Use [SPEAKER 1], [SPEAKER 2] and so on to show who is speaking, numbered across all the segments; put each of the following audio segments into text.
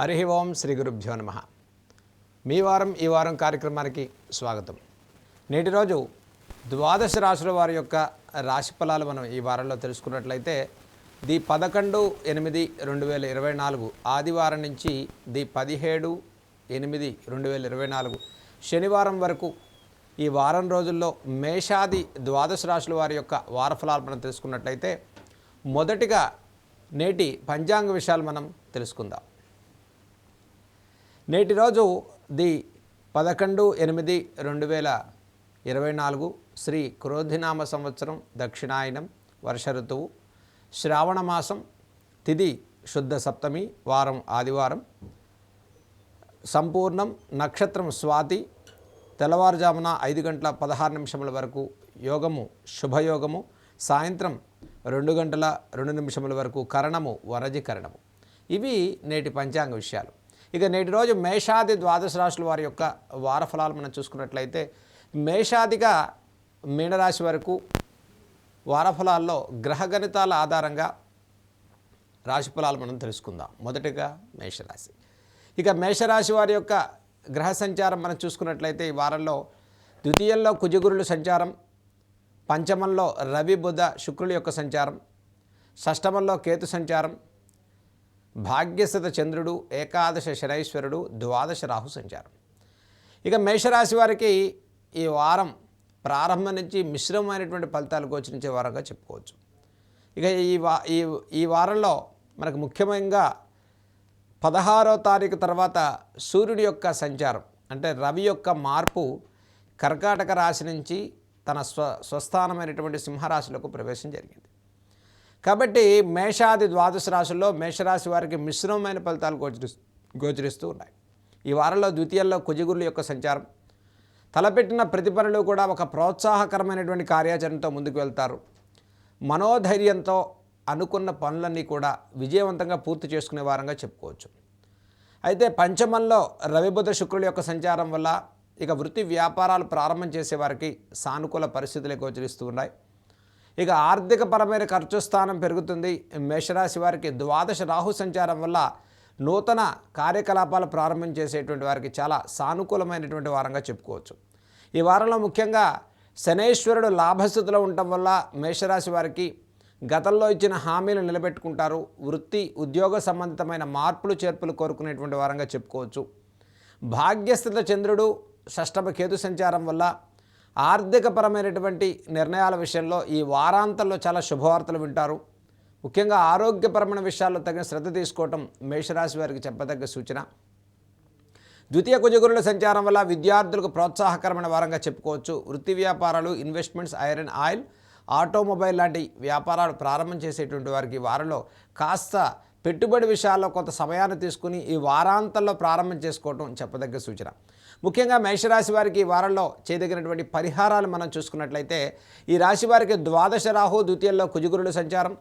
[SPEAKER 1] హరి ఓం శ్రీ గురుభ్యో నమ. మీ వారం ఈ వారం కార్యక్రమానికి స్వాగతం. నేటి రోజు ద్వాదశ రాశుల వారి యొక్క రాశి ఫలాలు మనం ఈ వారంలో తెలుసుకున్నట్లయితే ది పదకొండు ఎనిమిది రెండు వేల ఇరవై నాలుగు ఆదివారం నుంచి ది పదిహేడు ఎనిమిది రెండు వేల ఇరవై నాలుగు శనివారం వరకు ఈ వారం రోజుల్లో మేషాది ద్వాదశ రాశుల వారి యొక్క వారఫలాలు మనం తెలుసుకున్నట్లయితే మొదటిగా నేటి పంచాంగ విషయాలు మనం తెలుసుకుందాం. నేటి రోజు ది పదకొండు ఎనిమిది రెండు వేల ఇరవై నాలుగు శ్రీ క్రోధినామ సంవత్సరం దక్షిణాయనం వర్ష ఋతువు. శ్రావణమాసం తిది శుద్ధ సప్తమి వారం ఆదివారం. సంపూర్ణం నక్షత్రం స్వాతి తెల్లవారుజామున ఐదు గంటల పదహారు నిమిషముల వరకు యోగము శుభయోగము. సాయంత్రం రెండు గంటల రెండు నిమిషముల వరకు కరణము వరజి కరణము ఇవి నేటి పంచాంగ విషయాలు. ఇక నేటి రోజు మేషాది ద్వాదశ రాశుల వారి యొక్క వారఫలాలు మనం చూసుకున్నట్లయితే మేషాదిగా మీనరాశి వరకు వారఫలాల్లో గ్రహగణితాల ఆధారంగా రాశి ఫలాలు మనం తెలుసుకుందాం. మొదటిగా మేషరాశి. ఇక మేషరాశి వారి యొక్క గ్రహ సంచారం మనం చూసుకున్నట్లయితే ఈ వారంలో ద్వితీయంలో కుజగురుల సంచారం పంచమంలో రవి బుధ శుక్రుల యొక్క సంచారం షష్టమంలో కేతు సంచారం భాగ్యస్థిత చంద్రుడు ఏకాదశ శనైశ్వరుడు ద్వాదశ రాహు సంచారం. ఇక మేషరాశి వారికి ఈ వారం ప్రారంభం నుంచి మిశ్రమైనటువంటి ఫలితాలు గోచరించే వారంగా చెప్పుకోవచ్చు. ఇక ఈ వా ఈ ఈ వారంలో మనకు ముఖ్యంగా పదహారో తారీఖు తర్వాత సూర్యుడి యొక్క సంచారం అంటే రవి యొక్క మార్పు కర్కాటక రాశి నుంచి తన స్వ స్వస్థానమైనటువంటి సింహరాశిలోకి ప్రవేశం జరిగింది. కాబట్టి మేషాది ద్వాదశ రాశుల్లో మేషరాశి వారికి మిశ్రమమైన ఫలితాలు గోచరి గోచరిస్తూ ఉన్నాయి. ఈ వారంలో ద్వితీయంలో కుజగురుల యొక్క సంచారం. తలపెట్టిన ప్రతి కూడా ఒక ప్రోత్సాహకరమైనటువంటి కార్యాచరణతో ముందుకు వెళ్తారు. మనోధైర్యంతో అనుకున్న పనులన్నీ కూడా విజయవంతంగా పూర్తి చేసుకునే వారంగా చెప్పుకోవచ్చు. అయితే పంచమంలో రవిబుధ శుక్రుల యొక్క సంచారం వల్ల ఇక వృత్తి వ్యాపారాలు ప్రారంభం చేసేవారికి సానుకూల పరిస్థితులే గోచరిస్తూ ఉన్నాయి. ఇక ఆర్థికపరమైన ఖర్చు స్థానం పెరుగుతుంది. మేషరాశి వారికి ద్వాదశ రాహు సంచారం వల్ల నూతన కార్యకలాపాలు ప్రారంభం చేసేటువంటి వారికి చాలా సానుకూలమైనటువంటి వారంగా చెప్పుకోవచ్చు. ఈ వారంలో ముఖ్యంగా శనేశ్వరుడు లాభస్థితిలో ఉండటం వల్ల మేషరాశి వారికి గతంలో ఇచ్చిన హామీలు నిలబెట్టుకుంటారు. వృత్తి ఉద్యోగ సంబంధితమైన మార్పులు చేర్పులు కోరుకునేటువంటి వారంగా చెప్పుకోవచ్చు. భాగ్యస్థిత చంద్రుడు షష్టమ కేతు సంచారం వల్ల ఆర్థికపరమైనటువంటి నిర్ణయాల విషయంలో ఈ వారాంతంలో చాలా శుభవార్తలు వింటారు. ముఖ్యంగా ఆరోగ్యపరమైన విషయాల్లో తగిన శ్రద్ధ తీసుకోవటం మేషరాశి వారికి చెప్పదగ్గ సూచన. ద్వితీయ కుజగురుల సంచారం వల్ల విద్యార్థులకు ప్రోత్సాహకరమైన వారంగా చెప్పుకోవచ్చు. వృత్తి వ్యాపారాలు ఇన్వెస్ట్మెంట్స్ ఐరన్ ఆయిల్ ఆటోమొబైల్ లాంటి వ్యాపారాలు ప్రారంభం చేసేటువంటి వారికి వారిలో వారంలో కాస్త పెట్టుబడి విషయాల్లో కొంత సమయాన్ని తీసుకుని ఈ వారాంతంలో ప్రారంభం చేసుకోవటం చెప్పదగ్గ సూచన. ముఖ్యంగా మేషరాశి వారికి ఈ వారంలో చేయదగినటువంటి పరిహారాలు మనం చూసుకున్నట్లయితే ఈ రాశి వారికి ద్వాదశ రాహు ద్వితీయంలో కుజగురుల సంచారం.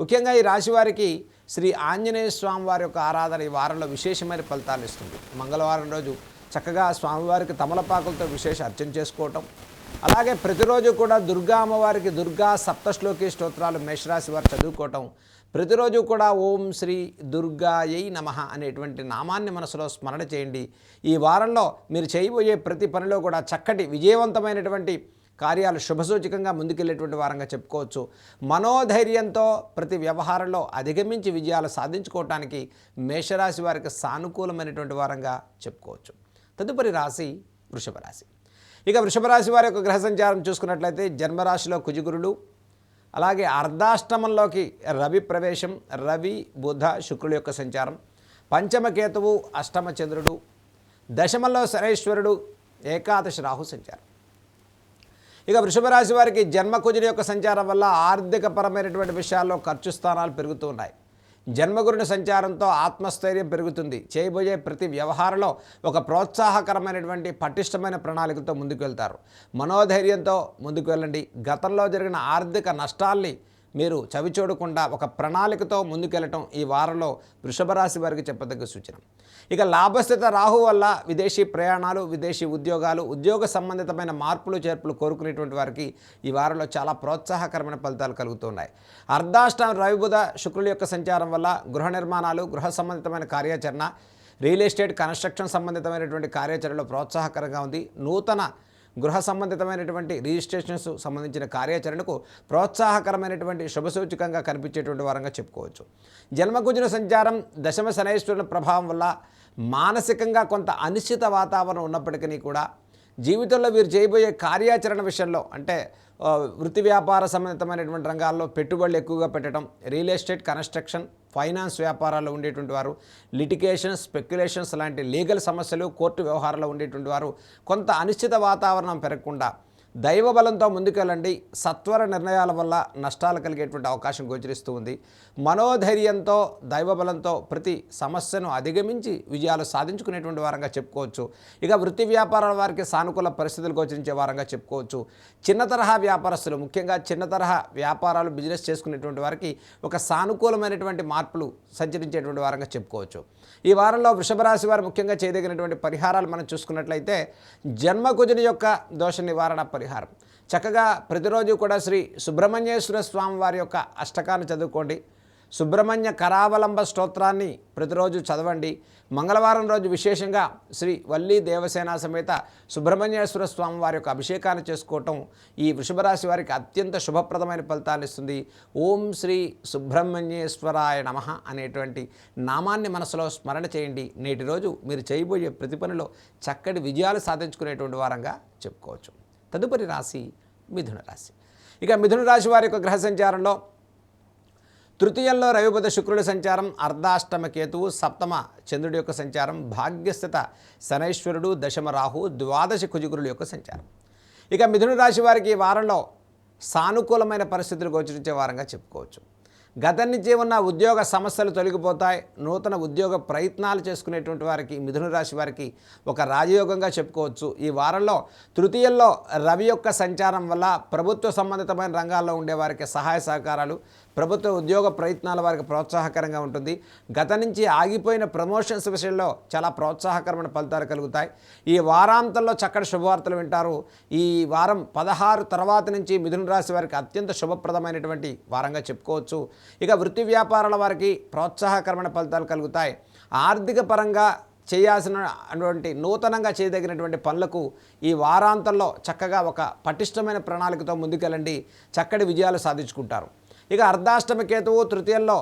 [SPEAKER 1] ముఖ్యంగా ఈ రాశి వారికి శ్రీ ఆంజనేయ స్వామి వారి యొక్క ఆరాధన ఈ వారంలో విశేషమైన ఫలితాలు ఇస్తుంది. మంగళవారం రోజు చక్కగా స్వామివారికి తమలపాకులతో విశేష అర్చన చేసుకోవటం. అలాగే ప్రతిరోజు కూడా దుర్గా అమ్మవారికి దుర్గా సప్తశ్లోకి స్తోత్రాలు మేషరాశి వారు చదువుకోవటం. ప్రతిరోజు కూడా ఓం శ్రీ దుర్గాయై నమ అనేటువంటి నామాన్ని మనసులో స్మరణ చేయండి. ఈ వారంలో మీరు చేయబోయే ప్రతి పనిలో కూడా చక్కటి విజయవంతమైనటువంటి కార్యాలు శుభసూచకంగా ముందుకెళ్ళేటువంటి వారంగా చెప్పుకోవచ్చు. మనోధైర్యంతో ప్రతి వ్యవహారంలో అధిగమించి విజయాలు సాధించుకోవటానికి మేషరాశి వారికి సానుకూలమైనటువంటి వారంగా చెప్పుకోవచ్చు. తదుపరి రాశి వృషభ రాశి ఇక వృషభ రాశి వారి యొక్క గ్రహ సంచారం చూసుకున్నట్లయితే జన్మరాశిలో కుజుగురుడు అలాగే అర్ధాష్టమంలోకి రవి ప్రవేశం రవి బుధ శుక్రుల యొక్క సంచారం పంచమకేతువు అష్టమ చంద్రుడు దశమంలో శనేశ్వరుడు ఏకాదశి రాహు సంచారం. ఇక వృషభరాశి వారికి జన్మకుజుడి యొక్క సంచారం వల్ల ఆర్థికపరమైనటువంటి విషయాల్లో ఖర్చు స్థానాలు పెరుగుతూ ఉన్నాయి. జన్మగురుని సంచారంతో ఆత్మస్థైర్యం పెరుగుతుంది. చేయబోయే ప్రతి వ్యవహారంలో ఒక ప్రోత్సాహకరమైనటువంటి పటిష్టమైన ప్రణాళికతో ముందుకు వెళ్తారు. మనోధైర్యంతో ముందుకు వెళ్ళండి. గతంలో జరిగిన ఆర్థిక నష్టాల్ని మీరు చవిచూడకుండా ఒక ప్రణాళికతో ముందుకెళ్ళటం ఈ వారంలో వృషభ రాశి వారికి చెప్పదగ్గ సూచన. ఇక లాభస్థిత రాహు వల్ల విదేశీ ప్రయాణాలు విదేశీ ఉద్యోగాలు ఉద్యోగ సంబంధితమైన మార్పులు చేర్పులు కోరుకునేటువంటి వారికి ఈ వారంలో చాలా ప్రోత్సాహకరమైన ఫలితాలు కలుగుతున్నాయి. అర్ధాష్టం రవిబుధ శుక్రుల యొక్క సంచారం వల్ల గృహ నిర్మాణాలు గృహ సంబంధితమైన కార్యాచరణ రియల్ ఎస్టేట్ కన్స్ట్రక్షన్ సంబంధితమైనటువంటి కార్యాచరణలో ప్రోత్సాహకరంగా ఉంది. నూతన గృహ సంబంధితమైనటువంటి రిజిస్ట్రేషన్స్ సంబంధించిన కార్యాచరణకు ప్రోత్సాహకరమైనటువంటి శుభసూచకంగా కనిపించేటువంటి వారంగా చెప్పుకోవచ్చు. జన్మకుజున సంచారం దశమ శనైశ్వరుల ప్రభావం వల్ల మానసికంగా కొంత అనిశ్చిత వాతావరణం ఉన్నప్పటికీ కూడా జీవితంలో వీరు చేయబోయే కార్యాచరణ విషయంలో అంటే వృత్తి వ్యాపార సంబంధితమైనటువంటి రంగాల్లో పెట్టుబడులు ఎక్కువగా పెట్టడం రియల్ ఎస్టేట్ కన్స్ట్రక్షన్ ఫైనాన్స్ వ్యాపారాల్లో ఉండేటువంటి వారు లిటికేషన్స్ స్పెక్యులేషన్స్ లాంటి లీగల్ సమస్యలు కోర్టు వ్యవహారాల్లో ఉండేటువంటి వారు కొంత అనిశ్చిత వాతావరణం పెరగకుండా దైవ బలంతో ముందుకెళ్ళండి. సత్వర నిర్ణయాల వల్ల నష్టాలు కలిగేటువంటి అవకాశం గోచరిస్తూ ఉంది. మనోధైర్యంతో దైవ బలంతో ప్రతి సమస్యను అధిగమించి విజయాలు సాధించుకునేటువంటి వారంగా చెప్పుకోవచ్చు. ఇక వృత్తి వ్యాపారాల వారికి సానుకూల పరిస్థితులు గోచరించే వారంగా చెప్పుకోవచ్చు. చిన్న తరహా వ్యాపారస్తులు ముఖ్యంగా చిన్న తరహా వ్యాపారాలు బిజినెస్ చేసుకునేటువంటి వారికి ఒక సానుకూలమైనటువంటి మార్పులు సంచరించేటువంటి వారంగా చెప్పుకోవచ్చు. ఈ వారంలో వృషభరాశి వారు ముఖ్యంగా చేయదగినటువంటి పరిహారాలు మనం చూసుకున్నట్లయితే జన్మకుజుని యొక్క దోష నివారణ పరి పరిహారం. చక్కగా ప్రతిరోజు కూడా శ్రీ సుబ్రహ్మణ్యేశ్వర స్వామి వారి యొక్క అష్టకాన్ని చదువుకోండి. సుబ్రహ్మణ్య కరావలంబ స్తోత్రాన్ని ప్రతిరోజు చదవండి. మంగళవారం రోజు విశేషంగా శ్రీ వల్లి దేవసేన సమేత సుబ్రహ్మణ్యేశ్వర స్వామి వారి యొక్క అభిషేకాన్ని చేసుకోవటం ఈ వృషభరాశి వారికి అత్యంత శుభప్రదమైన ఫలితాన్ని ఇస్తుంది. ఓం శ్రీ సుబ్రహ్మణ్యేశ్వరాయ నమ అనేటువంటి నామాన్ని మనసులో స్మరణ చేయండి. నేటి రోజు మీరు చేయబోయే ప్రతి పనిలో చక్కటి విజయాలు సాధించుకునేటువంటి వారంగా చెప్పుకోవచ్చు. తదుపరి రాశి మిథున రాశి. ఇక మిథున రాశి వారి యొక్క గ్రహ సంచారంలో తృతీయంలో రవిపద శుక్రుడి సంచారం అర్ధాష్టమ కేతువు సప్తమ చంద్రుడి యొక్క సంచారం భాగ్యస్థిత శనైశ్వరుడు దశమ రాహు ద్వాదశ కుజుగురుల యొక్క సంచారం. ఇక మిథున రాశి వారికి ఈ వారంలో సానుకూలమైన పరిస్థితులు గోచరించే వారంగా చెప్పుకోవచ్చు. గతం నుంచి ఉన్న ఉద్యోగ సమస్యలు తొలగిపోతాయి. నూతన ఉద్యోగ ప్రయత్నాలు చేసుకునేటువంటి వారికి మిథున రాశి వారికి ఒక రాజయోగంగా చెప్పుకోవచ్చు. ఈ వారంలో తృతీయంలో రవి యొక్క సంచారం వల్ల ప్రభుత్వ సంబంధితమైన రంగాల్లో ఉండే వారికి సహాయ సహకారాలు ప్రభుత్వ ఉద్యోగ ప్రయత్నాల వారికి ప్రోత్సాహకరంగా ఉంటుంది. గత నుంచి ఆగిపోయిన ప్రమోషన్స్ విషయంలో చాలా ప్రోత్సాహకరమైన ఫలితాలు కలుగుతాయి. ఈ వారాంతంలో చక్కటి శుభవార్తలు వింటారు. ఈ వారం పదహారు తర్వాత నుంచి మిథున రాశి వారికి అత్యంత శుభప్రదమైనటువంటి వారంగా చెప్పుకోవచ్చు. ఇక వృత్తి వ్యాపారాల వారికి ప్రోత్సాహకరమైన ఫలితాలు కలుగుతాయి. ఆర్థిక పరంగా చేయాల్సిన అటువంటి నూతనంగా చేయదగినటువంటి పనులకు ఈ వారాంతంలో చక్కగా ఒక పటిష్టమైన ప్రణాళికతో ముందుకెళ్ళండి. చక్కటి విజయాలు సాధించుకుంటారు. ఇక అర్ధాష్టమ కేతువు తృతీయంలో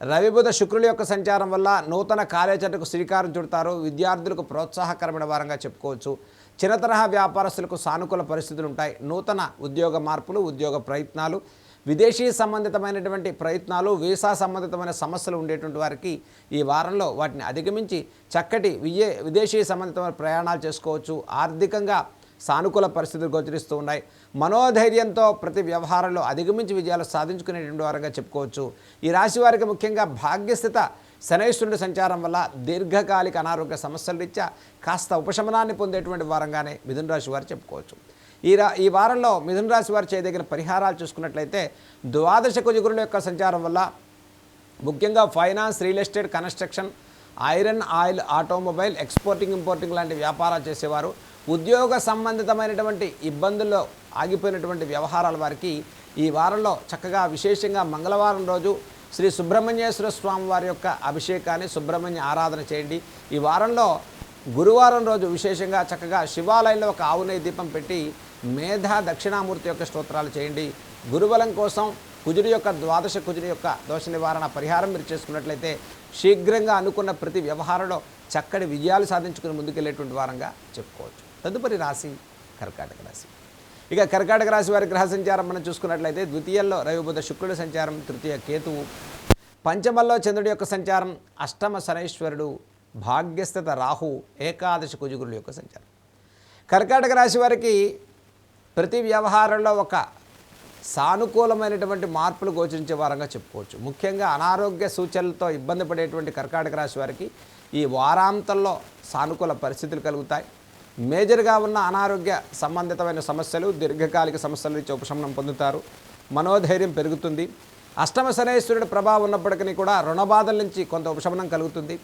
[SPEAKER 1] రవిబుధ శుక్రుల యొక్క సంచారం వల్ల నూతన కార్యాచరణకు శ్రీకారం చుడతారు. విద్యార్థులకు ప్రోత్సాహకరమైన వారంగా చెప్పుకోవచ్చు. చిన్న తరహా వ్యాపారస్తులకు సానుకూల పరిస్థితులు ఉంటాయి. నూతన ఉద్యోగ మార్పులు ఉద్యోగ ప్రయత్నాలు విదేశీ సంబంధితమైనటువంటి ప్రయత్నాలు వీసా సంబంధితమైన సమస్యలు ఉండేటువంటి వారికి ఈ వారంలో వాటిని అధిగమించి చక్కటి విజయ విదేశీ సంబంధితమైన ప్రయాణాలు చేసుకోవచ్చు. ఆర్థికంగా సానుకూల పరిస్థితులు గోచరిస్తూ ఉన్నాయి. మనోధైర్యంతో ప్రతి వ్యవహారంలో అధిగమించి విజయాలు సాధించుకునేటువంటి వారంగా చెప్పుకోవచ్చు. ఈ రాశి వారికి ముఖ్యంగా భాగ్యస్థిత శనైశ్వరుడు సంచారం వల్ల దీర్ఘకాలిక అనారోగ్య సమస్యల రీత్యా కాస్త ఉపశమనాన్ని పొందేటువంటి వారంగానే మిథున రాశి వారు చెప్పుకోవచ్చు. ఈ రా ఈ వారంలో మిథున రాశి వారు చేయదగిన పరిహారాలు చూసుకున్నట్లయితే ద్వాదశ కుజగురుల యొక్క సంచారం వల్ల ముఖ్యంగా finance real estate construction iron oil automobile exporting importing లాంటి వ్యాపారాలు చేసేవారు. ఉద్యోగ సంబంధితమైనటువంటి ఇబ్బందుల్లో ఆగిపోయినటువంటి వ్యవహారాల వారికి ఈ వారంలో చక్కగా విశేషంగా మంగళవారం రోజు శ్రీ సుబ్రహ్మణ్యేశ్వర స్వామి వారి యొక్క అభిషేకాన్ని సుబ్రహ్మణ్య ఆరాధన చేయండి. ఈ వారంలో గురువారం రోజు విశేషంగా చక్కగా శివాలయంలో ఒక ఆవు దీపం పెట్టి మేధా దక్షిణామూర్తి యొక్క స్తోత్రాలు చేయండి. గురుబలం కోసం కుజుడి యొక్క ద్వాదశ కుజుడి యొక్క దోష నివారణ పరిహారం మీరు చేసుకున్నట్లయితే శీఘ్రంగా అనుకున్న ప్రతి వ్యవహారంలో చక్కటి విజయాలు సాధించుకుని ముందుకెళ్ళేటువంటి వారంగా చెప్పుకోవచ్చు. తదుపరి రాశి కర్కాటక రాశి. ఇక కర్కాటక రాశి వారి గ్రహ సంచారం మనం చూసుకున్నట్లయితే ద్వితీయంలో రవిబుధ శుక్రుడి సంచారం తృతీయ కేతువు. పంచమల్లో చంద్రుడి యొక్క సంచారం అష్టమ శనైశ్వరుడు భాగ్యస్థత రాహు ఏకాదశి కుజుగురుల యొక్క సంచారం. కర్కాటక రాశి వారికి ప్రతి వ్యవహారంలో ఒక సానుకూలమైనటువంటి మార్పులు గోచరించే వారంగా చెప్పుకోవచ్చు. ముఖ్యంగా అనారోగ్య సూచనలతో ఇబ్బంది పడేటువంటి కర్కాటక రాశి వారికి ఈ వారాంతంలో సానుకూల పరిస్థితులు కలుగుతాయి. మేజర్గా ఉన్న అనారోగ్య సంబంధితమైన సమస్యలు దీర్ఘకాలిక సమస్యల నుంచి ఉపశమనం పొందుతారు. మనోధైర్యం పెరుగుతుంది. అష్టమ శనేశ్వరుడి ప్రభావం ఉన్నప్పటికీ కూడా రుణబాధల నుంచి కొంత ఉపశమనం కలుగుతుంది.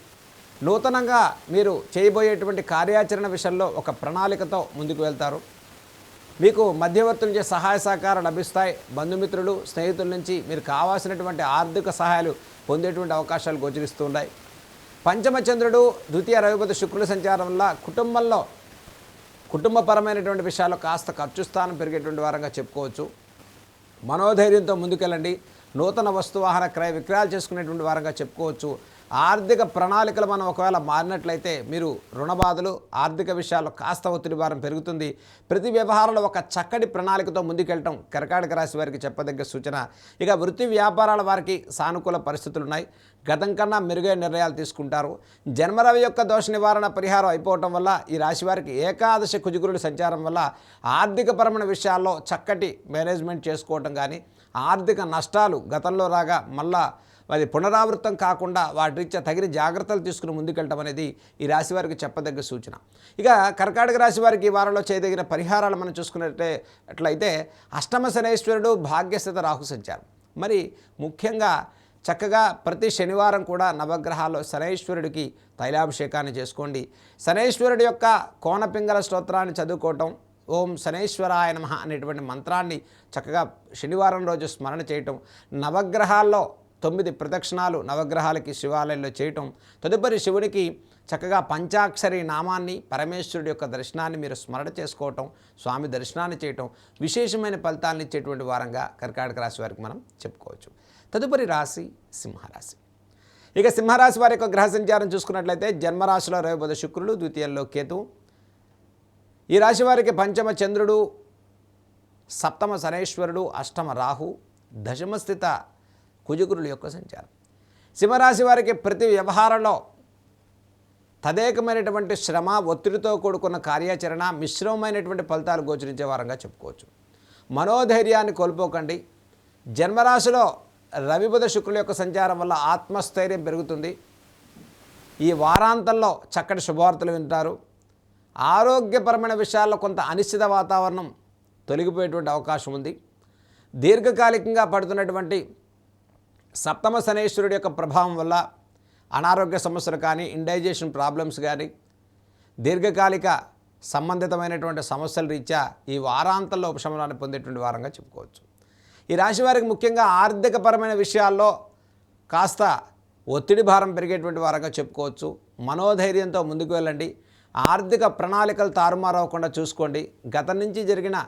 [SPEAKER 1] నూతనంగా మీరు చేయబోయేటువంటి కార్యాచరణ విషయంలో ఒక ప్రణాళికతో ముందుకు వెళ్తారు. మీకు మధ్యవర్తుల నుంచి సహాయ సహకారం లభిస్తాయి. బంధుమిత్రులు స్నేహితుల నుంచి మీరు కావాల్సినటువంటి ఆర్థిక సహాయాలు పొందేటువంటి అవకాశాలు గోచరిస్తూ ఉన్నాయి. పంచమచంద్రుడు ద్వితీయ రవిపతి శుక్రుల సంచారం వల్ల కుటుంబంలో కుటుంబపరమైనటువంటి విషయాల్లో కాస్త ఖర్చు స్థానం పెరిగేటువంటి వారంగా చెప్పుకోవచ్చు. మనోధైర్యంతో ముందుకెళ్ళండి. నూతన వస్తువాహన క్రయ విక్రయాలు చేసుకునేటువంటి వారంగా చెప్పుకోవచ్చు. ఆర్థిక ప్రణాళికలు మనం ఒకవేళ మారినట్లయితే మీరు రుణబాధలు ఆర్థిక విషయాల్లో కాస్త ఒత్తిడి భారం పెరుగుతుంది. ప్రతి వ్యవహారంలో ఒక చక్కటి ప్రణాళికతో ముందుకెళ్ళటం కర్కాటక రాశి వారికి చెప్పదగ్గ సూచన. ఇక వృత్తి వ్యాపారాల వారికి సానుకూల పరిస్థితులు ఉన్నాయి గతం కన్నా మెరుగైన నిర్ణయాలు తీసుకుంటారు. జన్మరవి యొక్క దోష నివారణ పరిహారం అయిపోవటం వల్ల ఈ రాశి వారికి ఏకాదశి కుజుగురుడి సంచారం వల్ల ఆర్థికపరమైన విషయాల్లో చక్కటి మేనేజ్మెంట్ చేసుకోవటం కానీ ఆర్థిక నష్టాలు గతంలో రాగా మళ్ళా అది పునరావృతం కాకుండా వాటి రీత్యా తగిన జాగ్రత్తలు తీసుకుని ముందుకెళ్ళటం అనేది ఈ రాశి వారికి చెప్పదగ్గ సూచన. ఇక కర్కాటక రాశి వారికి ఈ వారంలో చేయదగిన పరిహారాలు మనం చూసుకున్నట్టే అట్లయితే అష్టమ శనేశ్వరుడు భాగ్యస్థిత రాహు సంచారం. మరి ముఖ్యంగా చక్కగా ప్రతి శనివారం కూడా నవగ్రహాల్లో శనేశ్వరుడికి తైలాభిషేకాన్ని చేసుకోండి. శనేశ్వరుడి యొక్క కోనపింగళ స్తోత్రాన్ని చదువుకోవటం ఓం శనేశ్వరాయ నమ అనేటువంటి మంత్రాన్ని చక్కగా శనివారం రోజు స్మరణ చేయటం నవగ్రహాల్లో తొమ్మిది ప్రదక్షిణాలు నవగ్రహాలకి శివాలయంలో చేయటం తదుపరి శివుడికి చక్కగా పంచాక్షరి నామాన్ని పరమేశ్వరుడి యొక్క దర్శనాన్ని మీరు స్మరణ చేసుకోవటం స్వామి దర్శనాన్ని చేయటం విశేషమైన ఫలితాలను ఇచ్చేటువంటి వారంగా కర్కాటక రాశి వారికి మనం చెప్పుకోవచ్చు. తదుపరి రాశి సింహరాశి. ఇక సింహరాశి వారి యొక్క గ్రహ సంచారం చూసుకున్నట్లయితే జన్మరాశిలో రవిబుధ శుక్రుడు ద్వితీయంలో కేతు. ఈ రాశి వారికి పంచమ చంద్రుడు సప్తమ శనేశ్వరుడు అష్టమ రాహు దశమస్థిత కుజగురుల యొక్క సంచారం. సింహరాశి వారికి ప్రతి వ్యవహారంలో తదేకమైనటువంటి శ్రమ ఒత్తిడితో కూడుకున్న కార్యాచరణ మిశ్రమమైనటువంటి ఫలితాలు గోచరించే వారంగా చెప్పుకోవచ్చు. మనోధైర్యాన్ని కోల్పోకండి. జన్మరాశిలో రవిబుధ శుక్రుల యొక్క సంచారం వల్ల ఆత్మస్థైర్యం పెరుగుతుంది. ఈ వారాంతంలో చక్కటి శుభవార్తలు వింటారు. ఆరోగ్యపరమైన విషయాల్లో కొంత అనిశ్చిత వాతావరణం తొలగిపోయేటువంటి అవకాశం ఉంది. దీర్ఘకాలికంగా పడుతున్నటువంటి సప్తమ శనేశ్వరుడి యొక్క ప్రభావం వల్ల అనారోగ్య సమస్యలు కానీ ఇండైజేషన్ ప్రాబ్లమ్స్ కానీ దీర్ఘకాలిక సంబంధితమైనటువంటి సమస్యల రీత్యా ఈ వారాంతంలో ఉపశమనాన్ని పొందేటువంటి వారంగా చెప్పుకోవచ్చు. ఈ రాశి వారికి ముఖ్యంగా ఆర్థికపరమైన విషయాల్లో కాస్త ఒత్తిడి భారం పెరిగేటువంటి వారంగా చెప్పుకోవచ్చు. మనోధైర్యంతో ముందుకు వెళ్ళండి. ఆర్థిక ప్రణాళికలు తారుమారవకుండా చూసుకోండి. గతం నుంచి జరిగిన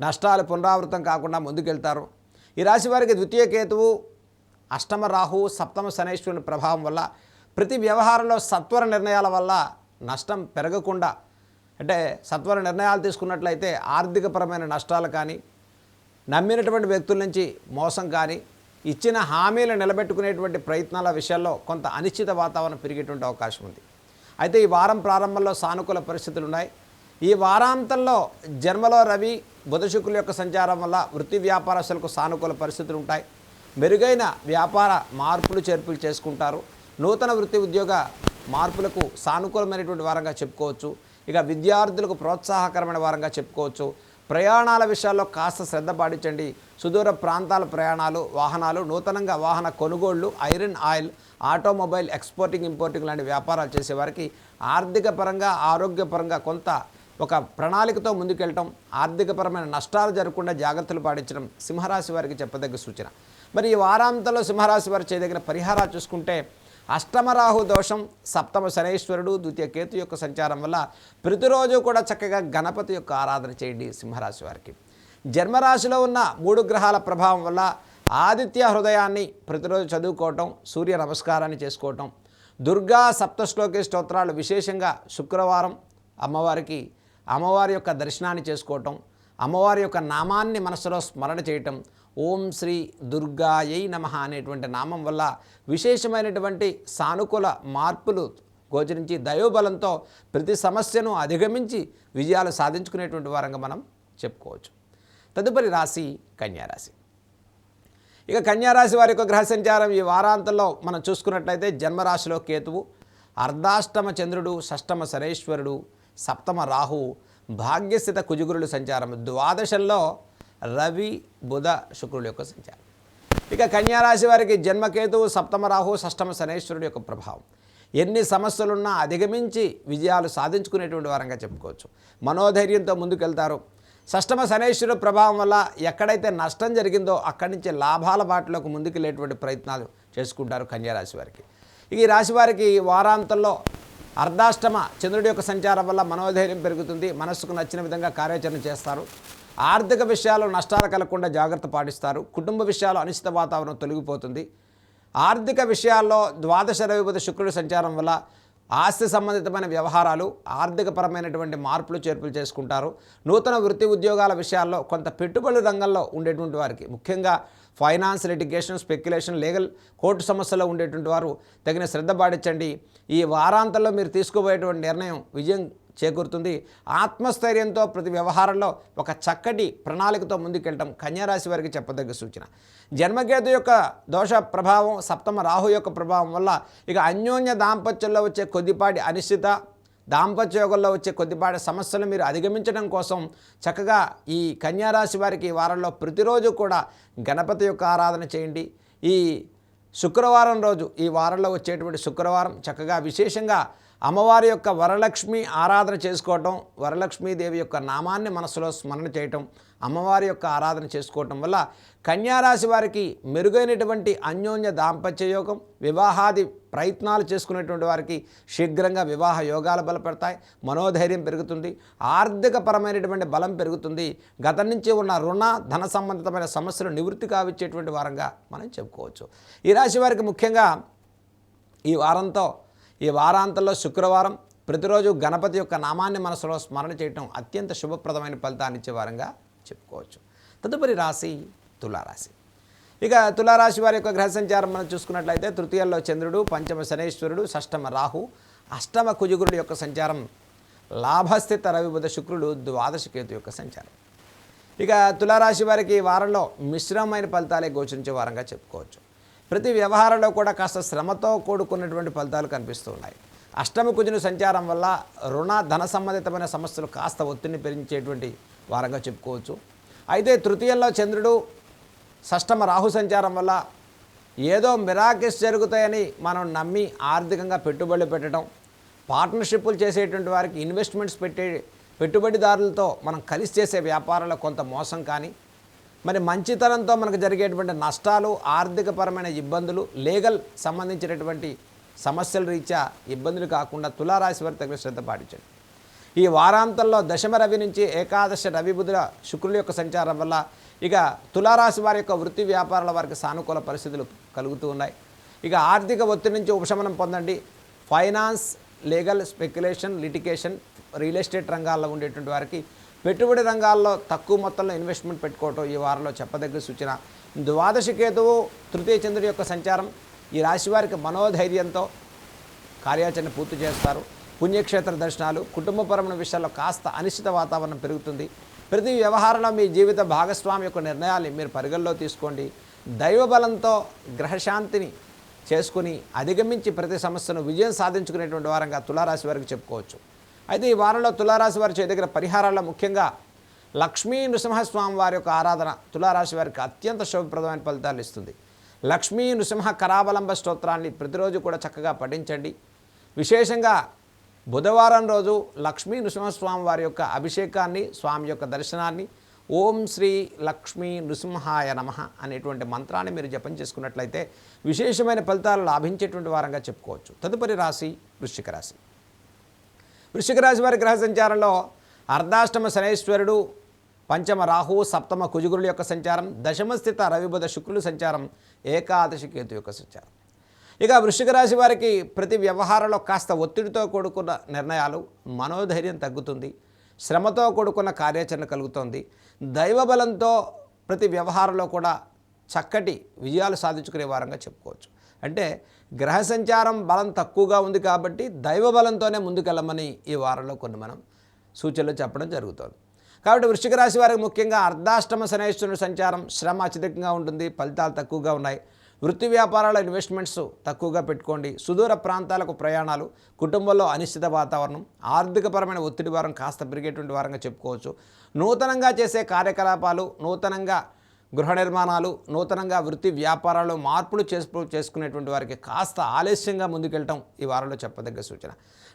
[SPEAKER 1] నష్టాలు పునరావృతం కాకుండా ముందుకెళ్తారు. ఈ రాశి వారికి ద్వితీయ కేతువు అష్టమ రాహు సప్తమ శనేశ్వరుని ప్రభావం వల్ల ప్రతి వ్యవహారంలో సత్వర నిర్ణయాల వల్ల నష్టం పెరగకుండా అంటే సత్వర నిర్ణయాలు తీసుకున్నట్లయితే ఆర్థికపరమైన నష్టాలు కానీ నమ్మినటువంటి వ్యక్తుల నుంచి మోసం కానీ ఇచ్చిన హామీలు నిలబెట్టుకునేటువంటి ప్రయత్నాల విషయాల్లో కొంత అనిశ్చిత వాతావరణం పెరిగేటువంటి అవకాశం ఉంది. అయితే ఈ వారం ప్రారంభంలో సానుకూల పరిస్థితులు ఉన్నాయి. ఈ వారాంతంలో జన్మలో రవి బుధ శుక్రుల యొక్క సంచారం వల్ల వృత్తి వ్యాపారస్తులకు సానుకూల పరిస్థితులు ఉంటాయి. మెరుగైన వ్యాపార మార్పులు చేర్పులు చేసుకుంటారు. నూతన వృత్తి ఉద్యోగ మార్పులకు సానుకూలమైనటువంటి వారంగా చెప్పుకోవచ్చు. ఇక విద్యార్థులకు ప్రోత్సాహకరమైన వారంగా చెప్పుకోవచ్చు. ప్రయాణాల విషయాల్లో కాస్త శ్రద్ధ పాటించండి. సుదూర ప్రాంతాల ప్రయాణాలు వాహనాలు నూతనంగా వాహన కొనుగోళ్ళు iron oil automobile exporting importing లాంటి వ్యాపారాలు చేసేవారికి ఆర్థిక పరంగా ఆరోగ్యపరంగా కొంత ఒక ప్రణాళికతో ముందుకెళ్ళటం ఆర్థికపరమైన నష్టాలు జరగకుండా జాగ్రత్తలు పాటించడం సింహరాశి వారికి చెప్పదగ్గ సూచన. మరి ఈ వారాంతంలో సింహరాశి వారు చేయదగిన పరిహారాలు చూసుకుంటే అష్టమరాహు దోషం సప్తమ శనైశ్వరుడు ద్వితీయ కేతు యొక్క సంచారం వల్ల ప్రతిరోజు కూడా చక్కగా గణపతి యొక్క ఆరాధన చేయండి సింహరాశి వారికి. జన్మరాశిలో ఉన్న మూడు గ్రహాల ప్రభావం వల్ల ఆదిత్య హృదయాన్ని ప్రతిరోజు చదువుకోవటం సూర్య నమస్కారాన్ని చేసుకోవటం దుర్గా సప్తశ్లోకి స్తోత్రాలు విశేషంగా శుక్రవారం అమ్మవారికి అమ్మవారి యొక్క దర్శనాన్ని చేసుకోవటం అమ్మవారి యొక్క నామాన్ని మనసులో స్మరణ చేయటం ఓం శ్రీ దుర్గాయై నమ అనేటువంటి నామం వల్ల విశేషమైనటువంటి సానుకూల మార్పులు గోచరించి దయోబలంతో ప్రతి సమస్యను అధిగమించి విజయాలు సాధించుకునేటువంటి వారంగా మనం చెప్పుకోవచ్చు. తదుపరి రాశి కన్యారాశి ఇక కన్యారాశి వారి యొక్క గ్రహ సంచారం ఈ వారాంతంలో మనం చూసుకున్నట్లయితే జన్మరాశిలో కేతువు అర్ధాష్టమ చంద్రుడు షష్టమ శనేశ్వరుడు సప్తమ రాహు భాగ్యస్థిత కుజుగురుడు సంచారం. ద్వాదశంలో రవి బుధ శుక్రుడు యొక్క సంచారం ఇక కన్యారాశి వారికి జన్మకేతువు సప్తమ రాహు షష్టమ శనేశ్వరుడు యొక్క ప్రభావం. ఎన్ని సమస్యలున్నా అధిగమించి విజయాలు సాధించుకునేటువంటి వారంగా చెప్పుకోవచ్చు. మనోధైర్యంతో ముందుకెళ్తారు. షష్టమ శనేశ్వరుడు ప్రభావం వల్ల ఎక్కడైతే నష్టం జరిగిందో అక్కడి నుంచి లాభాల బాటలోకి ముందుకెళ్ళేటువంటి ప్రయత్నాలు చేసుకుంటారు కన్యారాశి వారికి. ఇక ఈ రాశి వారికి వారాంతంలో అర్ధాష్టమ చంద్రుడి యొక్క సంచారం వల్ల మనోధైర్యం పెరుగుతుంది. మనస్సుకు నచ్చిన విధంగా కార్యాచరణ చేస్తారు. ఆర్థిక విషయాలు నష్టాలు కలగకుండా జాగ్రత్త పాటిస్తారు. కుటుంబ విషయాలు అనిశ్చిత వాతావరణం తొలగిపోతుంది. ఆర్థిక విషయాల్లో ద్వాదశ రవిపతి శుక్రుడి సంచారం వల్ల ఆస్తి సంబంధితమైన వ్యవహారాలు ఆర్థికపరమైనటువంటి మార్పులు చేర్పులు చేసుకుంటారు. నూతన వృత్తి ఉద్యోగాల విషయాల్లో కొంత పెట్టుబడి రంగంలో ఉండేటువంటి వారికి ముఖ్యంగా finance litigation speculation legal court సమస్యలో ఉండేటువంటి వారు తగిన శ్రద్ధ పాటించండి. ఈ వారాంతంలో మీరు తీసుకోబోయేటువంటి నిర్ణయం విజయం చేకూరుతుంది. ఆత్మస్థైర్యంతో ప్రతి వ్యవహారంలో ఒక చక్కటి ప్రణాళికతో ముందుకెళ్ళటం కన్యారాశి వారికి చెప్పదగ్గ సూచన. జన్మకేతు యొక్క దోష ప్రభావం సప్తమ రాహు యొక్క ప్రభావం వల్ల ఇక అన్యోన్య దాంపత్యంలో వచ్చే కొద్దిపాటి అనిశ్చిత దాంపత్య యోగంలో వచ్చే కొద్దిపాటి సమస్యలు మీరు అధిగమించడం కోసం చక్కగా ఈ కన్యారాశి వారికి ఈ వారంలో ప్రతిరోజు కూడా గణపతి యొక్క ఆరాధన చేయండి. ఈ శుక్రవారం రోజు ఈ వారంలో వచ్చేటువంటి శుక్రవారం చక్కగా విశేషంగా అమ్మవారి యొక్క వరలక్ష్మి ఆరాధన చేసుకోవటం వరలక్ష్మీదేవి యొక్క నామాన్ని మనసులో స్మరణ చేయటం అమ్మవారి యొక్క ఆరాధన చేసుకోవటం వల్ల కన్యారాశి వారికి మెరుగైనటువంటి అన్యోన్య దాంపత్య యోగం వివాహాది ప్రయత్నాలు చేసుకునేటువంటి వారికి శీఘ్రంగా వివాహ యోగాలు బలపడతాయి మనోధైర్యం పెరుగుతుంది ఆర్థిక పరమైనటువంటి బలం పెరుగుతుంది. గతం నుంచి ఉన్న రుణ ధన సంబంధితమైన సమస్యలు నివృత్తి కావిచ్చేటువంటి వారంగా మనం చెప్పుకోవచ్చు. ఈ రాశి వారికి ముఖ్యంగా ఈ వారంతో ఈ వారాంతంలో శుక్రవారం ప్రతిరోజు గణపతి యొక్క నామాన్ని మనసులో స్మరణ చేయటం అత్యంత శుభప్రదమైన ఫలితాన్ని ఇచ్చే వారంగా చెప్పుకోవచ్చు. తదుపరి రాశి తులారాశి. ఇక తులారాశి వారి యొక్క గ్రహ సంచారం మనం చూసుకున్నట్లయితే తృతీయంలో చంద్రుడు పంచమ శనేశ్వరుడు షష్టమ రాహు అష్టమ కుజుగురుడు యొక్క సంచారం లాభస్థిత రవిబుధ శుక్రుడు ద్వాదశ కేతు యొక్క సంచారం. ఇక తులారాశి వారికి ఈ వారంలో మిశ్రమమైన ఫలితాలే గోచరించే వారంగా చెప్పుకోవచ్చు. ప్రతి వ్యవహారంలో కూడా కాస్త శ్రమతో కూడుకున్నటువంటి ఫలితాలు కనిపిస్తూ ఉన్నాయి. అష్టమ కుజుని సంచారం వల్ల రుణ ధన సంబంధితమైన సమస్యలు కాస్త ఒత్తిడిని పెంచేటువంటి వారంగా చెప్పుకోవచ్చు. అయితే తృతీయంలో చంద్రుడు షష్టమ రాహు సంచారం వల్ల ఏదో మిరాకిల్స్ జరుగుతాయని మనం నమ్మి ఆర్థికంగా పెట్టుబడులు పెట్టడం పార్ట్నర్షిప్లు చేసేటువంటి వారికి ఇన్వెస్ట్మెంట్స్ పెట్టే పెట్టుబడిదారులతో మనం కలిసి చేసే వ్యాపారాల్లో కొంత మోసం కానీ మరి మంచితనంతో మనకు జరిగేటువంటి నష్టాలు ఆర్థికపరమైన ఇబ్బందులు లీగల్ సంబంధించినటువంటి సమస్యల రీత్యా ఇబ్బందులు కాకుండా తులారాశి వారి తగిన శ్రద్ధ పాటించండి. ఈ వారాంతంలో దశమ రవి నుంచి ఏకాదశ రవి బుధుల శుక్రుల యొక్క సంచారం వల్ల ఇక తులారాశి వారి యొక్క వృత్తి వ్యాపారాల వారికి సానుకూల పరిస్థితులు కలుగుతూ ఉన్నాయి. ఇక ఆర్థిక ఒత్తిడి నుంచి ఉపశమనం పొందండి. Finance legal speculation litigation real estate రంగాల్లో ఉండేటువంటి వారికి పెట్టుబడి రంగాల్లో తక్కువ మొత్తంలో ఇన్వెస్ట్మెంట్ పెట్టుకోవటం ఈ వారంలో చెప్పదగ్గ సూచన. ద్వాదశ కేతువు తృతీయ చంద్రుడి యొక్క సంచారం ఈ రాశి వారికి మనోధైర్యంతో కార్యాచరణ పూర్తి చేస్తారు. పుణ్యక్షేత్ర దర్శనాలు కుటుంబపరమైన విషయాల్లో కాస్త అనిశ్చిత వాతావరణం పెరుగుతుంది. ప్రతి వ్యవహారంలో మీ జీవిత భాగస్వామి యొక్క నిర్ణయాన్ని మీరు పరిగణలో తీసుకోండి. దైవబలంతో గ్రహశాంతిని చేసుకుని అధిగమించి ప్రతి సమస్యను విజయం సాధించుకునేటువంటి వారంగా తులారాశి వారికి చెప్పుకోవచ్చు. అయితే ఈ వారంలో తులారాశి వారి చేయదగిన పరిహారాల్లో ముఖ్యంగా లక్ష్మీ నృసింహస్వామి వారి యొక్క ఆరాధన తులారాశి వారికి అత్యంత శుభప్రదమైన ఫలితాలు ఇస్తుంది. లక్ష్మీ నృసింహ కరావలంబ స్తోత్రాన్ని ప్రతిరోజు కూడా చక్కగా పఠించండి. విశేషంగా బుధవారం రోజు లక్ష్మీ నృసింహస్వామి వారి యొక్క అభిషేకాన్ని స్వామి యొక్క దర్శనాన్ని ఓం శ్రీ లక్ష్మీ నృసింహాయ నమ అనేటువంటి మంత్రాన్ని మీరు జపం చేసుకున్నట్లయితే విశేషమైన ఫలితాలు లాభించేటువంటి వారంగా చెప్పుకోవచ్చు. తదుపరి రాశి వృశ్చిక రాశి. వృషికరాశి రాశి వారి గ్రహ సంచారంలో అర్ధాష్టమ శనేశ్వరుడు పంచమ రాహు సప్తమ కుజుగురుల యొక్క సంచారం దశమ స్థిత రవిబుధ శుక్రుల సంచారం ఏకాదశి కేతు యొక్క సంచారం. ఇక వృశ్చిక రాశి వారికి ప్రతి వ్యవహారంలో కాస్త ఒత్తిడితో కూడుకున్న నిర్ణయాలు మనోధైర్యం తగ్గుతుంది శ్రమతో కూడుకున్న కార్యాచరణ కలుగుతోంది. దైవబలంతో ప్రతి వ్యవహారంలో కూడా చక్కటి విజయాలు సాధించుకునే వారంగా చెప్పుకోవచ్చు. అంటే గ్రహ సంచారం బలం తక్కువగా ఉంది కాబట్టి దైవ బలంతోనే ముందుకెళ్ళమని ఈ వారంలో కొన్ని మనం సూచనలు చెప్పడం జరుగుతుంది. కాబట్టి వృశ్చిక రాశి వారికి ముఖ్యంగా అర్ధాష్టమ శనేశ్వరుడు సంచారం శ్రమ అత్యధికంగా ఉంటుంది ఫలితాలు తక్కువగా ఉన్నాయి. వృత్తి వ్యాపారాల ఇన్వెస్ట్మెంట్స్ తక్కువగా పెట్టుకోండి. సుదూర ప్రాంతాలకు ప్రయాణాలు కుటుంబంలో అనిశ్చిత వాతావరణం ఆర్థికపరమైన ఒత్తిడి వారం కాస్త పెరిగేటువంటి వారంగా చెప్పుకోవచ్చు. నూతనంగా చేసే కార్యకలాపాలు నూతనంగా గృహ నిర్మాణాలు నూతనంగా వృత్తి వ్యాపారాలు మార్పులు చేసుకు చేసుకునేటువంటి వారికి కాస్త ఆలస్యంగా ముందుకెళ్ళటం ఈ వారంలో చెప్పదగ్గ సూచన.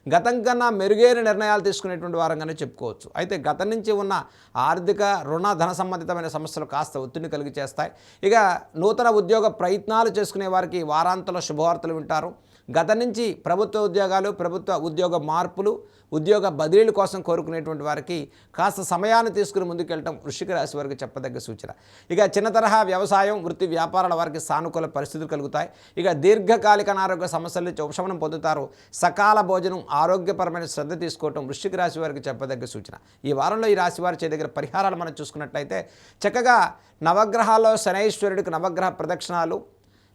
[SPEAKER 1] గతం కన్నా మెరుగైన నిర్ణయాలు తీసుకునేటువంటి వారంగానే చెప్పుకోవచ్చు. అయితే గతం నుంచి ఉన్న ఆర్థిక రుణ ధన సంబంధితమైన సమస్యలు కాస్త ఒత్తిడిని కలిగి చేస్తాయి. ఇక నూతన ఉద్యోగ ప్రయత్నాలు చేసుకునే వారికి వారాంతంలో శుభవార్తలు వింటారు. గత నుంచి ప్రభుత్వ ఉద్యోగాలు ప్రభుత్వ ఉద్యోగ మార్పులు ఉద్యోగ బదిలీల కోసం కోరుకునేటువంటి వారికి కాస్త సమయాన్ని తీసుకుని ముందుకెళ్ళటం వృషిక రాశి వారికి చెప్పదగ్గ సూచన. ఇక చిన్న తరహా వ్యవసాయం వృత్తి వ్యాపారాల వారికి సానుకూల పరిస్థితులు కలుగుతాయి. ఇక దీర్ఘకాలిక అనారోగ్య సమస్యల నుంచి ఉపశమనం పొందుతారు. సకాల భోజనం ఆరోగ్యపరమైన శ్రద్ధ తీసుకోవటం వృశ్చిక రాశి వారికి చెప్పదగ్గ సూచన. ఈ వారంలో ఈ రాశి వారి దగ్గర పరిహారాలు మనం చూసుకున్నట్లయితే చక్కగా నవగ్రహాల్లో శనైశ్వరుడికి నవగ్రహ ప్రదక్షిణాలు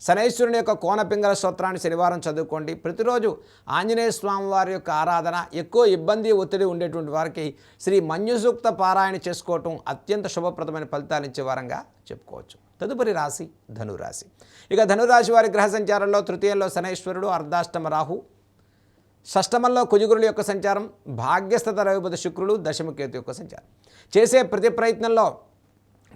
[SPEAKER 1] శనైశ్వరుని యొక్క కోనపింగళ స్తోత్రాన్ని శనివారం చదువుకోండి. ప్రతిరోజు ఆంజనేయ స్వామి వారి యొక్క ఆరాధన ఎక్కువ ఇబ్బంది ఒత్తిడి ఉండేటువంటి వారికి శ్రీ మంజుసూక్త పారాయణ చేసుకోవటం అత్యంత శుభప్రదమైన ఫలితాలు ఇచ్చే వారంగా చెప్పుకోవచ్చు. తదుపరి రాశి ధనురాశి. ఇక ధనురాశి వారి గ్రహ సంచారంలో తృతీయంలో శనైశ్వరుడు అర్ధాష్టమ రాహు. షష్టమంలో కుజుగురుల యొక్క సంచారం భాగ్యస్థత రవిపద శుక్రుడు దశమకేతు యొక్క సంచారం. చేసే ప్రతి ప్రయత్నంలో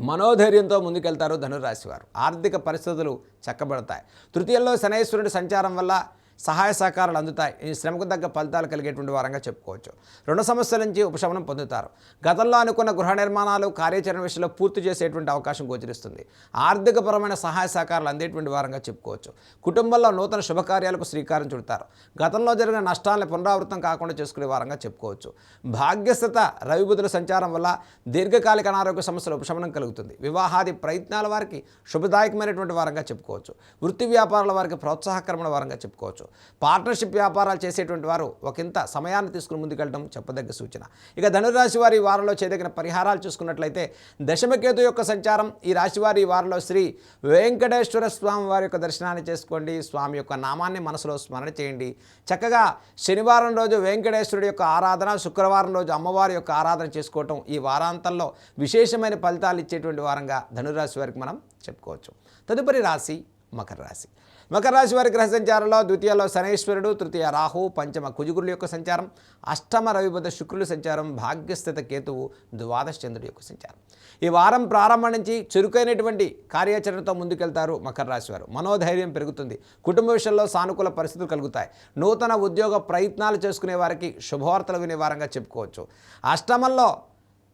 [SPEAKER 1] మనోధైర్యంతో ముందుకెళ్తారు ధనురాశి వారు. ఆర్థిక పరిస్థితులు చక్కబడతాయి. తృతీయంలో శనైశ్వరుడి సంచారం వల్ల సహాయ సహకారాలు అందుతాయి. ఈ శ్రమకు తగ్గ ఫలితాలు కలిగేటువంటి వారంగా చెప్పుకోవచ్చు. రుణ సమస్యల నుంచి ఉపశమనం పొందుతారు. గతంలో అనుకున్న గృహ నిర్మాణాలు కార్యాచరణ విషయంలో పూర్తి చేసేటువంటి అవకాశం గోచరిస్తుంది. ఆర్థికపరమైన సహాయ సహకారాలు అందేటువంటి వారంగా చెప్పుకోవచ్చు. కుటుంబంలో నూతన శుభకార్యాలకు శ్రీకారం చుడతారు. గతంలో జరిగిన నష్టాలను పునరావృతం కాకుండా చేసుకునే వారంగా చెప్పుకోవచ్చు. భాగ్యస్థత రవిబుధుల సంచారం వల్ల దీర్ఘకాలిక అనారోగ్య సమస్యల ఉపశమనం కలుగుతుంది. వివాహాది ప్రయత్నాల వారికి శుభదాయకమైనటువంటి వారంగా చెప్పుకోవచ్చు. వృత్తి వ్యాపారాల వారికి ప్రోత్సాహకరమైన వారంగా చెప్పుకోవచ్చు. పార్ట్నర్షిప్ వ్యాపారాలు చేసేటువంటి వారు ఒకంత సమయాన్ని తీసుకుని ముందుకెళ్ళడం చెప్పదగ్గ సూచన. ఇక ధనురాశి వారి వారంలో చేదగిన పరిహారాలు చూసుకున్నట్లయితే దశమకేతు యొక్క సంచారం ఈ రాశి వారి వారంలో శ్రీ వెంకటేశ్వర స్వామి వారి యొక్క దర్శనాన్ని చేసుకోండి. స్వామి యొక్క నామాన్ని మనసులో స్మరణ చేయండి. చక్కగా శనివారం రోజు వెంకటేశ్వరుడి యొక్క ఆరాధన శుక్రవారం రోజు అమ్మవారి యొక్క ఆరాధన చేసుకోవటం ఈ వారాంతంలో విశేషమైన ఫలితాలు ఇచ్చేటువంటి వారంగా ధనురాశి వారికి మనం చెప్పుకోవచ్చు. తదుపరి రాశి మకర రాశి. మకర రాశి వారి గ్రహ సంచారంలో ద్వితీయలో శనేశ్వరుడు తృతీయ రాహు పంచమ కుజుగురుల యొక్క సంచారం అష్టమ రవిపద శుక్రుల సంచారం భాగ్యస్థిత కేతువు ద్వాదశ చంద్రుడి యొక్క సంచారం. ఈ వారం ప్రారంభం నుంచి చురుకైనటువంటి కార్యాచరణతో ముందుకెళ్తారు మకర రాశి వారు. మనోధైర్యం పెరుగుతుంది. కుటుంబ విషయంలో సానుకూల పరిస్థితులు కలుగుతాయి. నూతన ఉద్యోగ ప్రయత్నాలు చేసుకునే వారికి శుభవార్తలు వినే వారంగా చెప్పుకోవచ్చు. అష్టమంలో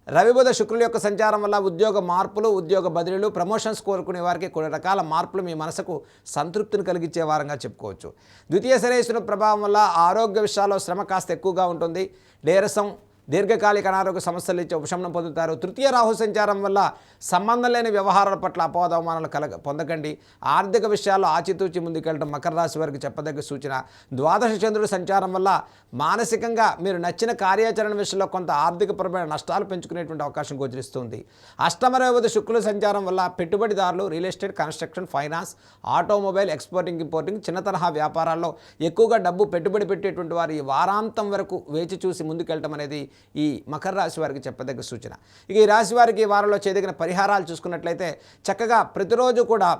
[SPEAKER 1] రవిబుధ శుక్రుల యొక్క సంచారం వల్ల ఉద్యోగ మార్పులు ఉద్యోగ బదిలీలు ప్రమోషన్స్ కోరుకునే వారికి కొన్ని రకాల మార్పులు మీ మనసుకు సంతృప్తిని కలిగించే వారంగా చెప్పుకోవచ్చు. ద్వితీయ శనేశ్వరుని ప్రభావం వల్ల ఆరోగ్య విషయాల్లో శ్రమ కాస్త ఎక్కువగా ఉంటుంది. నీరసం దీర్ఘకాలిక అనారోగ్య సమస్యల నుంచి ఉపశమనం పొందుతారు. తృతీయ రాహు సంచారం వల్ల సంబంధం లేని వ్యవహారాల పట్ల అపవాదవమానాలు కలగ పొందకండి. ఆర్థిక విషయాల్లో ఆచితూచి ముందుకెళ్ళడం మకర రాశి వారికి చెప్పదగ్గ సూచన. ద్వాదశ చంద్రుడి సంచారం వల్ల మానసికంగా మీరు నచ్చిన కార్యాచరణ విషయంలో కొంత ఆర్థికపరమైన నష్టాలు పెంచుకునేటువంటి అవకాశం గోచరిస్తుంది. అష్టమరవతి శుక్రుల సంచారం వల్ల పెట్టుబడిదారులు real estate construction finance automobile exporting importing చిన్న తరహా వ్యాపారాల్లో ఎక్కువగా డబ్బు పెట్టుబడి పెట్టేటువంటి వారు ఈ వారాంతం వరకు వేచి చూసి ముందుకెళ్ళటం అనేది ఈ మకర రాశి వారికి చెప్పదగ్గ సూచన. ఇక ఈ రాశి వారికి వారంలో చేయదగిన పరిహారాలు చూసుకున్నట్లయితే చక్కగా ప్రతిరోజు కూడా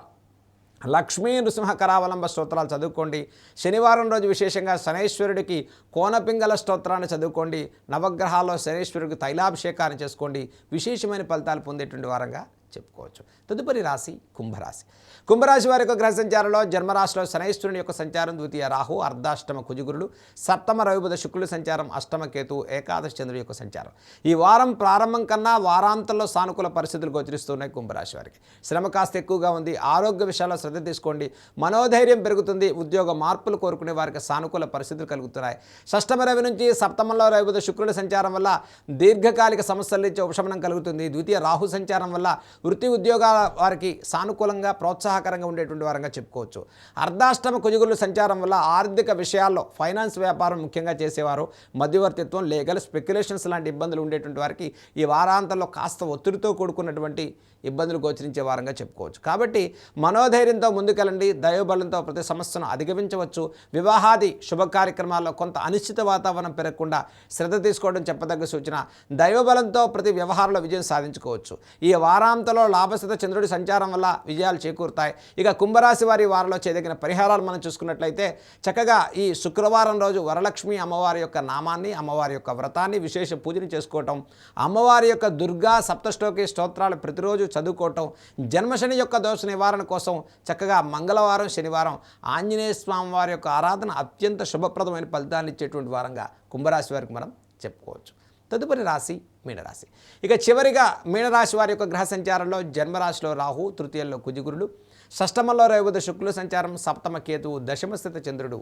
[SPEAKER 1] లక్ష్మీ నృసింహ కరావలంబ స్తోత్రాలు చదువుకోండి. శనివారం రోజు విశేషంగా శనైశ్వరుడికి కోనపింగళ స్తోత్రాన్ని చదువుకోండి. నవగ్రహాల్లో శనైశ్వరుడికి తైలాభిషేకాన్ని చేసుకోండి. విశేషమైన ఫలితాలు పొందేటువంటి వారంగా చెప్పుకోవచ్చు. తదుపరి రాశి కుంభరాశి. కుంభరాశి వారి యొక్క గ్రహ సంచారంలో జన్మరాశిలో శనైశ్వరుని యొక్క సంచారం ద్వితీయ రాహు అర్ధాష్టమ కుజుగురుడు సప్తమ రవిబుధ శుక్రుడు సంచారం అష్టమ కేతు ఏకాదశ చంద్రుడి యొక్క సంచారం. ఈ వారం ప్రారంభం కన్నా వారాంతంలో సానుకూల పరిస్థితులు గోచరిస్తున్నాయి కుంభరాశి వారికి. శ్రమ కాస్త ఎక్కువగా ఉంది. ఆరోగ్య విషయాల్లో శ్రద్ధ తీసుకోండి. మనోధైర్యం పెరుగుతుంది. ఉద్యోగ మార్పులు కోరుకునే వారికి సానుకూల పరిస్థితులు కలుగుతున్నాయి. షష్టమ రవి నుంచి సప్తమంలో రవిబుధ శుక్రుడి సంచారం వల్ల దీర్ఘకాలిక సమస్యల నుంచి ఉపశమనం కలుగుతుంది. ద్వితీయ రాహు సంచారం వల్ల వృత్తి ఉద్యోగాల వారికి సానుకూలంగా ప్రోత్సాహకరంగా ఉండేటువంటి వారంగా చెప్పుకోవచ్చు. అర్ధాష్టమ కుజుగుల సంచారం వల్ల ఆర్థిక విషయాల్లో ఫైనాన్స్ వ్యాపారం ముఖ్యంగా చేసేవారు. మధ్యవర్తిత్వం లీగల్ స్పెక్యులేషన్స్ లాంటి ఇబ్బందులు ఉండేటువంటి వారికి ఈ వారాంతంలో కాస్త ఒత్తిడితో కూడుకున్నటువంటి ఇబ్బందులు గోచరించే వారంగా చెప్పుకోవచ్చు. కాబట్టి మనోధైర్యంతో ముందుకెళ్ళండి. దైవబలంతో ప్రతి సమస్యను అధిగమించవచ్చు. వివాహాది శుభ కార్యక్రమాల్లో కొంత అనిశ్చిత వాతావరణం పెరగకుండా శ్రద్ధ తీసుకోవడం చెప్పదగ్గ సూచన. దైవబలంతో ప్రతి వ్యవహారంలో విజయం సాధించుకోవచ్చు. ఈ వారాంతం వ్యాపారాంతంలో లాభస్థిత చంద్రుడి సంచారం వల్ల విజయాలు చేకూరుతాయి. ఇక కుంభరాశి వారి వారిలో చేయదగిన పరిహారాలు మనం చూసుకున్నట్లయితే చక్కగా ఈ శుక్రవారం రోజు వరలక్ష్మి అమ్మవారి యొక్క నామాన్ని అమ్మవారి యొక్క వ్రతాన్ని విశేష పూజని చేసుకోవటం అమ్మవారి యొక్క దుర్గా సప్తశ్లోకి స్తోత్రాలు ప్రతిరోజు చదువుకోవటం జన్మశని యొక్క దోష నివారణ కోసం చక్కగా మంగళవారం శనివారం ఆంజనేయ స్వామి వారి యొక్క ఆరాధన అత్యంత శుభప్రదమైన ఫలితాన్ని ఇచ్చేటువంటి వారంగా కుంభరాశి వారికి మనం చెప్పుకోవచ్చు. తదుపరి రాశి మీనరాశి. ఇక చివరిగా మీనరాశి వారి యొక్క గ్రహ సంచారంలో జన్మరాశిలో రాహు తృతీయంలో కుజిగురుడు షష్టమంలో రేవద శుక్లు సంచారం సప్తమ కేతువు దశమస్థిత చంద్రుడు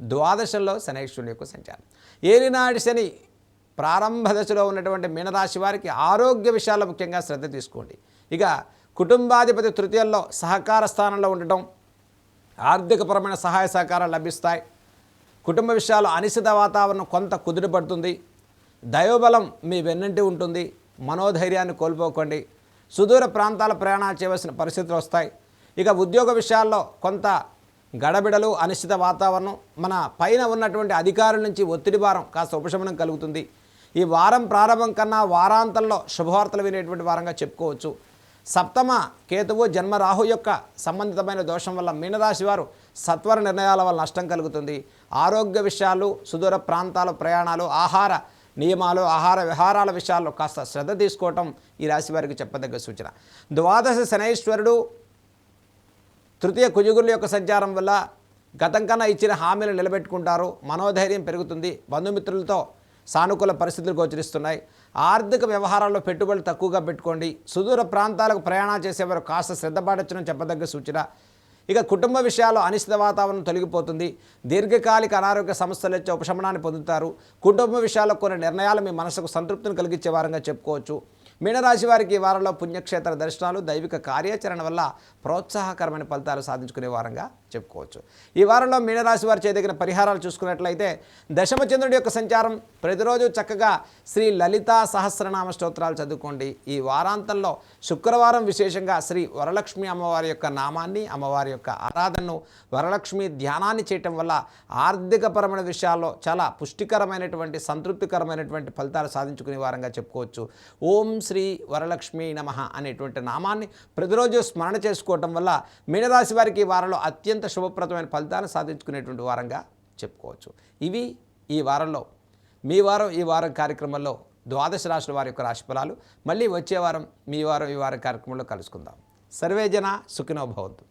[SPEAKER 1] ద్వాదశంలో శనేశ్వరుని యొక్క సంచారం. ఏలినాటి శని ప్రారంభ దశలో ఉన్నటువంటి మీనరాశి వారికి ఆరోగ్య విషయాల్లో ముఖ్యంగా శ్రద్ధ తీసుకోండి. ఇక కుటుంబాధిపతి తృతీయంలో సహకార స్థానంలో ఉండటం ఆర్థికపరమైన సహాయ సహకారాలు లభిస్తాయి. కుటుంబ విషయాలు అనిశ్చిత వాతావరణం కొంత కుదురుపడుతుంది దైవబలం మీ వెన్నంటి ఉంటుంది. మనోధైర్యాన్ని కోల్పోకండి. సుదూర ప్రాంతాల ప్రయాణాలు చేయవలసిన పరిస్థితులు వస్తాయి. ఇక ఉద్యోగ విషయాల్లో కొంత గడబిడలు అనిశ్చిత వాతావరణం మన పైన ఉన్నటువంటి అధికారుల నుంచి ఒత్తిడి భారం కాస్త ఉపశమనం కలుగుతుంది. ఈ వారం ప్రారంభం కన్నా వారాంతంలో శుభవార్తలు వినేటువంటి వారంగా చెప్పుకోవచ్చు. సప్తమ కేతువు జన్మ రాహు యొక్క సంబంధితమైన దోషం వల్ల మీనరాశి వారు సత్వర నిర్ణయాల వల్ల నష్టం కలుగుతుంది. ఆరోగ్య విషయాలు సుదూర ప్రాంతాల ప్రయాణాలు ఆహార నియమాలు ఆహార విహారాల విషయాల్లో కాస్త శ్రద్ధ తీసుకోవటం ఈ రాశి వారికి చెప్పదగ్గ సూచన. ద్వాదశ శనైశ్వరుడు తృతీయ కుజుగురుల యొక్క సంచారం వల్ల గతం కన్నా ఇచ్చిన హామీలు నిలబెట్టుకుంటారు. మనోధైర్యం పెరుగుతుంది. బంధుమిత్రులతో సానుకూల పరిస్థితులు గోచరిస్తున్నాయి. ఆర్థిక వ్యవహారాల్లో పెట్టుబడులు తక్కువగా పెట్టుకోండి. సుదూర ప్రాంతాలకు ప్రయాణాలు చేసేవారు కాస్త శ్రద్ధ పాటించడం చెప్పదగ్గ సూచన. ఇక కుటుంబ విషయాల్లో అనిశ్చిత వాతావరణం తొలగిపోతుంది. దీర్ఘకాలిక అనారోగ్య సమస్యలు వచ్చే ఉపశమనాన్ని పొందుతారు. కుటుంబ విషయాల్లో కొన్ని నిర్ణయాలు మీ మనసుకు సంతృప్తిని కలిగించే వారంగా చెప్పుకోవచ్చు. మీనరాశి వారికి ఈ వారంలో పుణ్యక్షేత్ర దర్శనాలు దైవిక కార్యాచరణ వల్ల ప్రోత్సాహకరమైన ఫలితాలు సాధించుకునే వారంగా చెప్పుకోవచ్చు. ఈ వారంలో మీనరాశి వారు చేయదగిన పరిహారాలు చూసుకున్నట్లయితే దశమచంద్రుడి యొక్క సంచారం ప్రతిరోజు చక్కగా శ్రీ లలితా సహస్రనామ స్తోత్రాలు చదువుకోండి. ఈ వారాంతంలో శుక్రవారం విశేషంగా శ్రీ వరలక్ష్మి అమ్మవారి యొక్క నామాన్ని అమ్మవారి యొక్క ఆరాధనను వరలక్ష్మి ధ్యానాన్ని చేయటం వల్ల ఆర్థికపరమైన విషయాల్లో చాలా పుష్టికరమైనటువంటి సంతృప్తికరమైనటువంటి ఫలితాలు సాధించుకునే వారంగా చెప్పుకోవచ్చు. ఓం శ్రీ వరలక్ష్మి నమ అనేటువంటి నామాన్ని ప్రతిరోజు స్మరణ చేసుకోవటం వల్ల మీనరాశి వారికి ఈ వారంలో అత్యంత శుభప్రదమైన ఫలితాలను సాధించుకునేటువంటి వారంగా చెప్పుకోవచ్చు. ఇవి ఈ వారంలో మీ వారం ఈ వారం కార్యక్రమంలో ద్వాదశ రాశుల వారి యొక్క రాశిఫలాలు. మళ్ళీ వచ్చే వారం మీ వారం ఈ వారం కార్యక్రమంలో కలుసుకుందాం. సర్వేజన సుఖినో భవంతు.